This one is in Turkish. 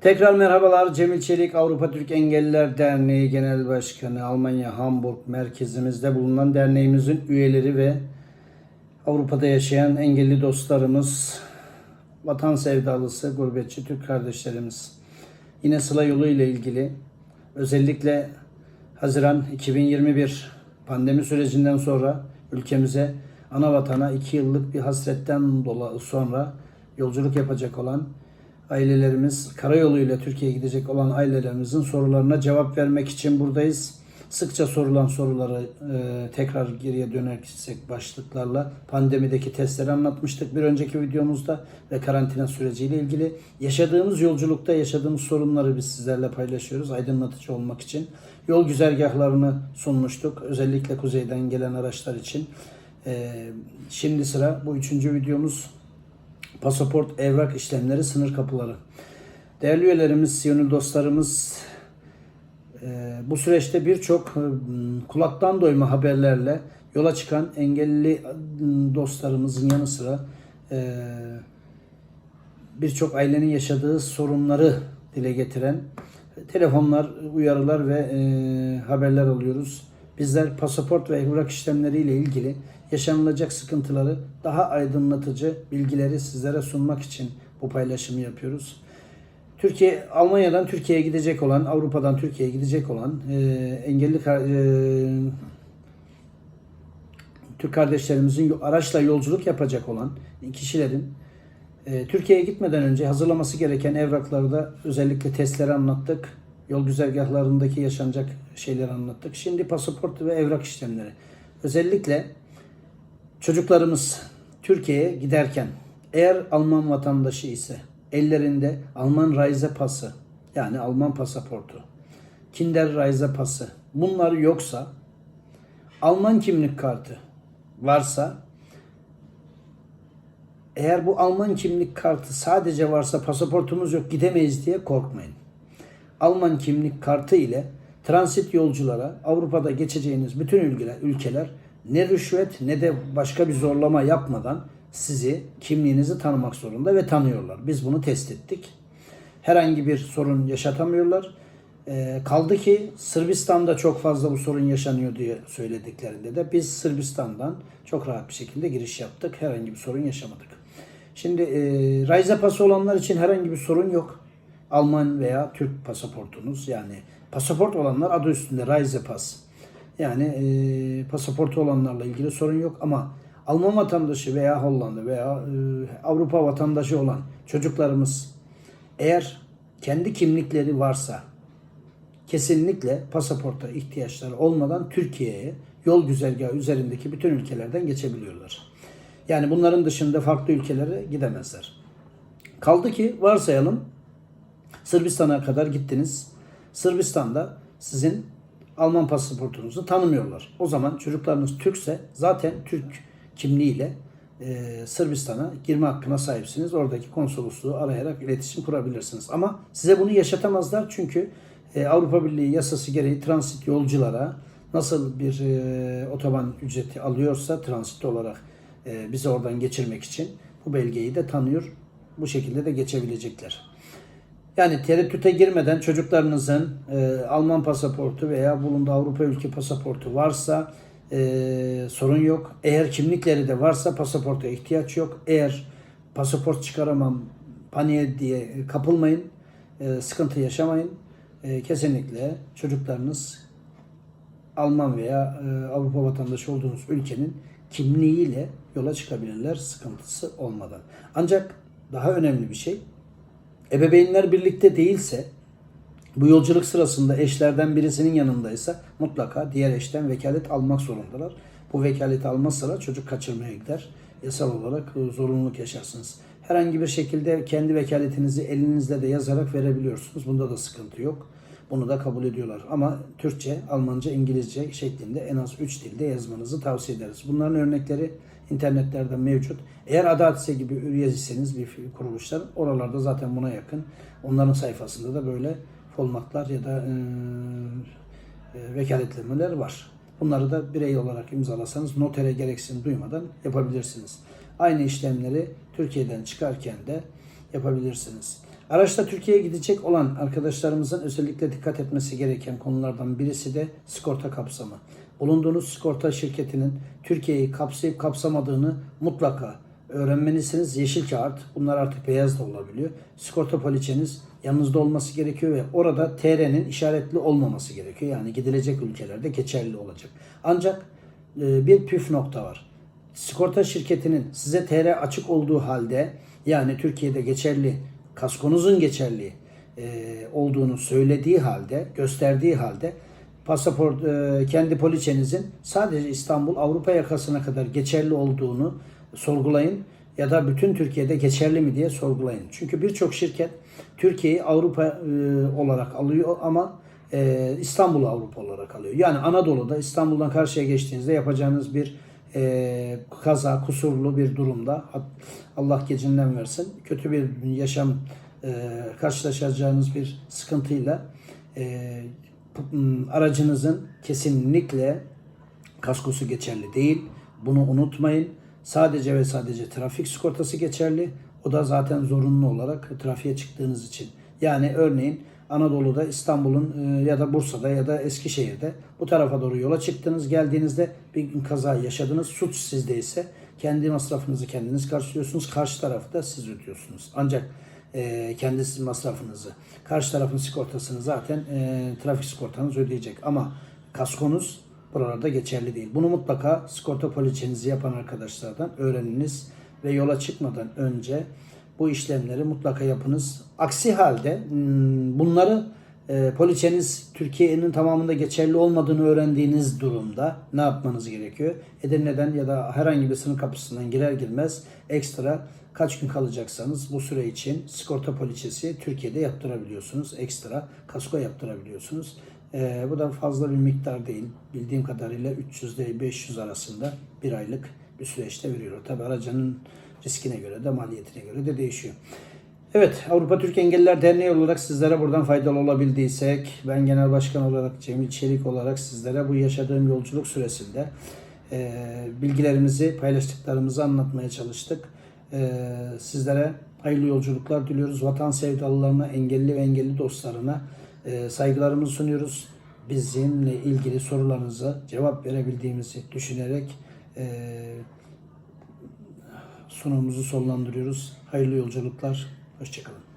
Tekrar merhabalar. Cemil Çelik Avrupa Türk Engelliler Derneği Genel Başkanı Almanya Hamburg merkezimizde bulunan derneğimizin üyeleri ve Avrupa'da yaşayan engelli dostlarımız, vatan sevdalısı, gurbetçi Türk kardeşlerimiz. Yine Sıla yolu ile ilgili özellikle Haziran 2021 pandemi sürecinden sonra ülkemize ana vatana iki yıllık bir hasretten dolayı sonra yolculuk yapacak olan ailelerimiz, karayoluyla Türkiye'ye gidecek olan ailelerimizin sorularına cevap vermek için buradayız. Sıkça sorulan soruları e, tekrar geriye dönersek başlıklarla pandemideki testleri anlatmıştık bir önceki videomuzda ve karantina süreciyle ilgili. Yaşadığımız yolculukta yaşadığımız sorunları biz sizlerle paylaşıyoruz aydınlatıcı olmak için. Yol güzergahlarını sunmuştuk özellikle kuzeyden gelen araçlar için. E, şimdi sıra bu üçüncü videomuz pasaport, evrak işlemleri, sınır kapıları. Değerli üyelerimiz, Siyonil dostlarımız e, bu süreçte birçok e, kulaktan doyma haberlerle yola çıkan engelli e, dostlarımızın yanı sıra birçok ailenin yaşadığı sorunları dile getiren telefonlar, uyarılar ve haberler alıyoruz. Bizler pasaport ve evrak işlemleriyle ilgili yaşanılacak sıkıntıları daha aydınlatıcı bilgileri sizlere sunmak için bu paylaşımı yapıyoruz. Türkiye Almanya'dan Türkiye'ye gidecek olan, Avrupa'dan Türkiye'ye gidecek olan e, engelli e, Türk kardeşlerimizin araçla yolculuk yapacak olan kişilerin e, Türkiye'ye gitmeden önce hazırlaması gereken evrakları da özellikle testleri anlattık. Yol güzergahlarındaki yaşanacak şeyleri anlattık. Şimdi pasaport ve evrak işlemleri. Özellikle çocuklarımız Türkiye'ye giderken eğer Alman vatandaşı ise ellerinde Alman Reise pası yani Alman pasaportu, Kinder Reise pası bunlar yoksa Alman kimlik kartı varsa eğer bu Alman kimlik kartı sadece varsa pasaportumuz yok gidemeyiz diye korkmayın. Alman kimlik kartı ile transit yolculara Avrupa'da geçeceğiniz bütün ülkeler, ülkeler ne rüşvet ne de başka bir zorlama yapmadan sizi kimliğinizi tanımak zorunda ve tanıyorlar. Biz bunu test ettik. Herhangi bir sorun yaşatamıyorlar. Ee, kaldı ki Sırbistan'da çok fazla bu sorun yaşanıyor diye söylediklerinde de biz Sırbistan'dan çok rahat bir şekilde giriş yaptık. Herhangi bir sorun yaşamadık. Şimdi e, Reise pası olanlar için herhangi bir sorun yok. Alman veya Türk pasaportunuz yani pasaport olanlar adı üstünde Reise pas. Yani e, pasaportu olanlarla ilgili sorun yok ama Alman vatandaşı veya Hollanda veya e, Avrupa vatandaşı olan çocuklarımız eğer kendi kimlikleri varsa kesinlikle pasaporta ihtiyaçları olmadan Türkiye'ye yol güzergahı üzerindeki bütün ülkelerden geçebiliyorlar. Yani bunların dışında farklı ülkelere gidemezler. Kaldı ki varsayalım Sırbistan'a kadar gittiniz. Sırbistan'da sizin Alman pasaportunuzu tanımıyorlar. O zaman çocuklarınız Türkse zaten Türk kimliğiyle e, Sırbistan'a girme hakkına sahipsiniz. Oradaki konsolosluğu arayarak iletişim kurabilirsiniz. Ama size bunu yaşatamazlar çünkü e, Avrupa Birliği yasası gereği transit yolculara nasıl bir e, otoban ücreti alıyorsa transit olarak e, bizi oradan geçirmek için bu belgeyi de tanıyor. Bu şekilde de geçebilecekler. Yani tereddüte girmeden çocuklarınızın e, Alman pasaportu veya bulunduğu Avrupa ülke pasaportu varsa e, sorun yok. Eğer kimlikleri de varsa pasaporta ihtiyaç yok. Eğer pasaport çıkaramam paniğe diye kapılmayın. E, sıkıntı yaşamayın. E, kesinlikle çocuklarınız Alman veya e, Avrupa vatandaşı olduğunuz ülkenin kimliğiyle yola çıkabilirler sıkıntısı olmadan. Ancak daha önemli bir şey ebeveynler birlikte değilse bu yolculuk sırasında eşlerden birisinin yanındaysa mutlaka diğer eşten vekalet almak zorundalar. Bu vekaleti almazsalar çocuk kaçırmaya gider. Yasal olarak e, zorunluluk yaşarsınız. Herhangi bir şekilde kendi vekaletinizi elinizle de yazarak verebiliyorsunuz. Bunda da sıkıntı yok. Bunu da kabul ediyorlar. Ama Türkçe, Almanca, İngilizce şeklinde en az 3 dilde yazmanızı tavsiye ederiz. Bunların örnekleri internetlerde mevcut. Eğer Adaletse gibi üyesiyseniz bir kuruluşlar oralarda zaten buna yakın. Onların sayfasında da böyle folmatlar ya da e, e, vekaletlemeler var. Bunları da birey olarak imzalasanız notere gereksinim duymadan yapabilirsiniz. Aynı işlemleri Türkiye'den çıkarken de yapabilirsiniz. Araçta Türkiye'ye gidecek olan arkadaşlarımızın özellikle dikkat etmesi gereken konulardan birisi de sigorta kapsamı. Bulunduğunuz sigorta şirketinin Türkiye'yi kapsayıp kapsamadığını mutlaka öğrenmelisiniz. Yeşil kağıt, bunlar artık beyaz da olabiliyor. Sigorta poliçeniz yanınızda olması gerekiyor ve orada TR'nin işaretli olmaması gerekiyor. Yani gidilecek ülkelerde geçerli olacak. Ancak e, bir püf nokta var. Sigorta şirketinin size TR açık olduğu halde yani Türkiye'de geçerli, kaskonuzun geçerli e, olduğunu söylediği halde, gösterdiği halde pasaport e, kendi poliçenizin sadece İstanbul Avrupa yakasına kadar geçerli olduğunu sorgulayın ya da bütün Türkiye'de geçerli mi diye sorgulayın. Çünkü birçok şirket Türkiye'yi Avrupa e, olarak alıyor ama e, İstanbul'u Avrupa olarak alıyor. Yani Anadolu'da İstanbul'dan karşıya geçtiğinizde yapacağınız bir e, kaza, kusurlu bir durumda Allah gecinden versin. Kötü bir yaşam e, karşılaşacağınız bir sıkıntıyla e, p- aracınızın kesinlikle kaskosu geçerli değil. Bunu unutmayın. Sadece ve sadece trafik sigortası geçerli. O da zaten zorunlu olarak trafiğe çıktığınız için. Yani örneğin Anadolu'da, İstanbul'un e, ya da Bursa'da ya da Eskişehir'de bu tarafa doğru yola çıktınız. Geldiğinizde bir kaza yaşadınız. Suç sizdeyse kendi masrafınızı kendiniz karşılıyorsunuz. Karşı tarafı da siz ödüyorsunuz. Ancak e, kendi masrafınızı, karşı tarafın sigortasını zaten e, trafik sigortanız ödeyecek. Ama kaskonuz buralarda geçerli değil. Bunu mutlaka sigorta poliçenizi yapan arkadaşlardan öğreniniz ve yola çıkmadan önce bu işlemleri mutlaka yapınız. Aksi halde hmm, bunları e, poliçeniz Türkiye'nin tamamında geçerli olmadığını öğrendiğiniz durumda ne yapmanız gerekiyor? Edirne'den ya da herhangi bir sınır kapısından girer girmez ekstra kaç gün kalacaksanız bu süre için sigorta poliçesi Türkiye'de yaptırabiliyorsunuz. Ekstra kasko yaptırabiliyorsunuz. E, bu da fazla bir miktar değil. Bildiğim kadarıyla 300 ile 500 arasında bir aylık bir süreçte veriyor. Tabi aracının riskine göre de maliyetine göre de değişiyor. Evet Avrupa Türk Engelliler Derneği olarak sizlere buradan faydalı olabildiysek ben genel başkan olarak Cemil Çelik olarak sizlere bu yaşadığım yolculuk süresinde e, bilgilerimizi paylaştıklarımızı anlatmaya çalıştık. E, sizlere hayırlı yolculuklar diliyoruz. Vatan sevdalılarına, engelli ve engelli dostlarına e, saygılarımızı sunuyoruz. Bizimle ilgili sorularınıza cevap verebildiğimizi düşünerek e, sunumumuzu sonlandırıyoruz. Hayırlı yolculuklar. Hoşçakalın.